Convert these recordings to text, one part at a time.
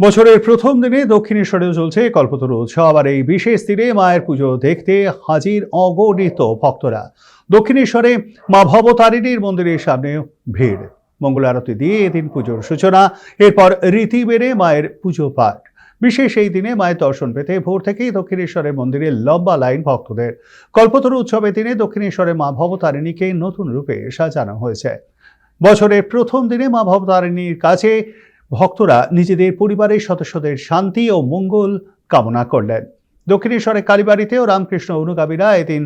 বছরের প্রথম দিনে দক্ষিণেশ্বরেও চলছে কল্পতরু উৎসব আর এই বিশেষ দিনে মায়ের পুজো দেখতে হাজির অগণিত ভক্তরা। দক্ষিণেশ্বরে মা ভবতারিণীর মন্দিরের সামনে ভিড়। মঙ্গল আরতি দিয়ে এদিন পুজোর সূচনা, এরপর রীতি মেনে মায়ের পুজো পাঠ। বিশেষ এই দিনে মায়ের দর্শন পেতে ভোর থেকেই দক্ষিণেশ্বরের মন্দিরে লম্বা লাইন ভক্তদের। কল্পতরু উৎসবের দিনে দক্ষিণেশ্বরে মা ভবতারিণীকে নতুন রূপে সাজানো হয়েছে। বছরের প্রথম দিনে মা ভবতারিণীর কাছে ভক্তরা নিজেদের পরিবারের সদস্যদের শান্তি ও মঙ্গল কামনা করলেন। দক্ষিণেশ্বরের কালীবাড়িতেও রামকৃষ্ণ অনুগামীরা এদিন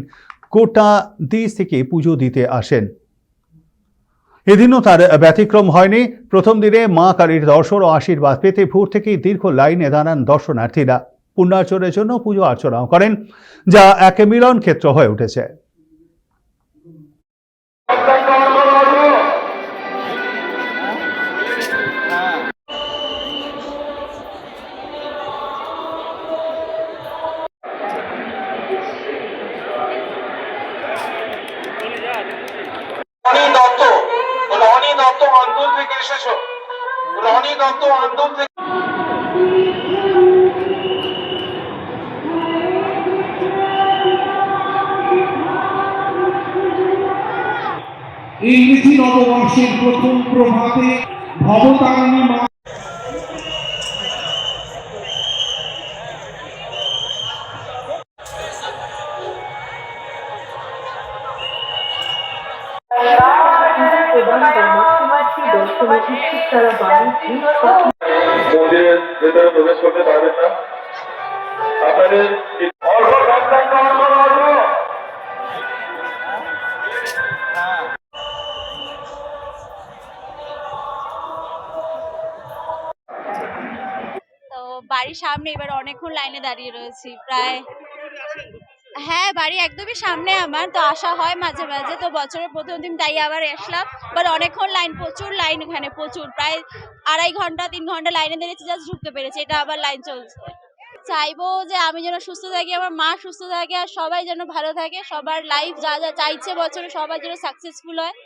গোটা দেশ থেকে পুজো দিতে আসেন। এদিনও তার ব্যতিক্রম হয়নি। প্রথম দিনে মা কালীর দর্শন ও আশীর্বাদ পেতে ভোর থেকেই দীর্ঘ লাইনে দাঁড়ান দর্শনার্থীরা। পুণ্যার্চনের জন্য পুজো অর্চনাও করেন, যা এক মিলন ক্ষেত্র হয়ে উঠেছে। রনি দত্ত আন্দোলন থেকে ইংরেজি নববর্ষের প্রথম প্রভাতে ভবতারিণী মা দর্শনার্থী বাড়ির সামনে এবার অনেকক্ষণ লাইনে দাঁড়িয়ে রয়েছি প্রায় হ্যাঁ বাড়ি একদমই সামনে আমার, তো আসা হয় মাঝে মাঝে, তো বছরের প্রথম দিন তাই আবার আসলাম। বাট অনেকক্ষণ লাইন প্রচুর লাইন এখানে প্রচুর, প্রায় আড়াই ঘণ্টা, তিন ঘণ্টা লাইনে দাঁড়িয়েছি জাস্ট ঢুকতে পেরেছি, এটা আবার লাইন চলছে। চাইব যে আমি যেন সুস্থ থাকি, আমার মা সুস্থ থাকে, আর সবাই যেন ভালো থাকে, সবার লাইফ যা যা চাইছে বছরে, সবার যেন সাকসেসফুল হয়।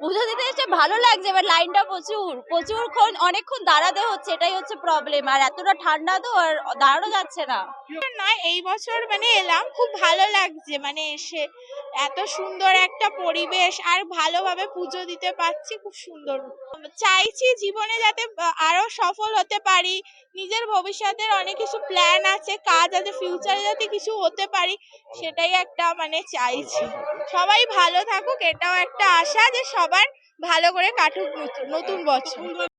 পুজো দিতে এসে ভালো লাগছে, এবার লাইনটা প্রচুর প্রচুরক্ষণ অনেকক্ষণ দাঁড়াতে হচ্ছে, এটাই হচ্ছে প্রবলেম আর এতটা ঠান্ডা তো আর দাঁড়ানো যাচ্ছে না। না, এই বছর মানে এলাম, খুব ভালো লাগছে মানে এসে এত সুন্দর একটা পরিবেশ, আর ভালোভাবে পুজো দিতে পারছি, খুব সুন্দর। চাইছি জীবনে যাতে আরও সফল হতে পারি, নিজের ভবিষ্যতের অনেক কিছু প্ল্যান আছে, কাজ আছে ফিউচারে যাতে কিছু হতে পারি, সেটাই একটা মানে চাইছি। সবাই ভালো থাকুক। এটাও একটা আশা যে সবার ভালো করে কাটুক নতুন বছর।